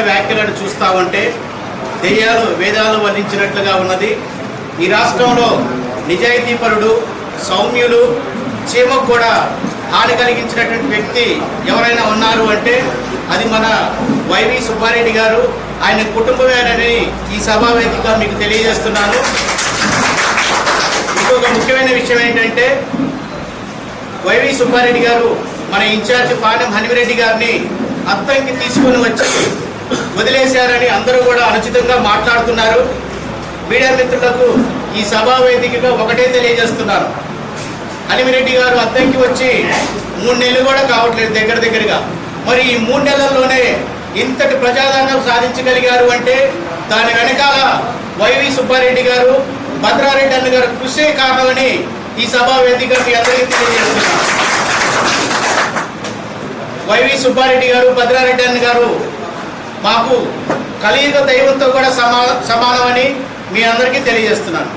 వ్యాఖ్యలను చూస్తా ఉంటే దెయ్యాలు వేదాలు వల్లించినట్లుగా ఉన్నది. ఈ రాష్ట్రంలో నిజాయితీపరుడు సౌమ్యులు చీమకు కూడా హాని కలిగించినటువంటి వ్యక్తి ఎవరైనా ఉన్నారు అంటే అది మన వైవి సుబ్బారెడ్డి గారు. ఆయన కుటుంబమేనని ఈ సభావేదిక మీకు తెలియజేస్తున్నాను. ఇంకొక ముఖ్యమైన విషయం ఏంటంటే వైవి సుబ్బారెడ్డి గారు మన ఇన్ఛార్జ్ పాలెం హనిమిరెడ్డి గారిని అత్తంకి తీసుకొని వచ్చి వదిలేశారని అందరూ కూడా అనుచితంగా మాట్లాడుతున్నారు. మీడియా మిత్రులకు ఈ సభా వేదికగా ఒకటే తెలియజేస్తున్నారు అనిమిరెడ్డి గారు అద్దంకి వచ్చి మూడు నెలలు కూడా కావట్లేదు దగ్గర దగ్గరగా. మరి ఈ మూడు నెలల్లోనే ఇంతటి ప్రజాదరణ సాధించగలిగారు అంటే దాని వెనకాల వైవి సుబ్బారెడ్డి గారు భద్రారెడ్డి అన్న గారు కృషే కారణమని ఈ సభా వేదిక మీ అందరికీ తెలియజేస్తున్నారు వైవి సుబ్బారెడ్డి గారు భద్రారెడ్డి అన్న గారు మాకు కలియుగ దైవంతో కూడా సమా సమానమని మీ అందరికీ తెలియజేస్తున్నాను.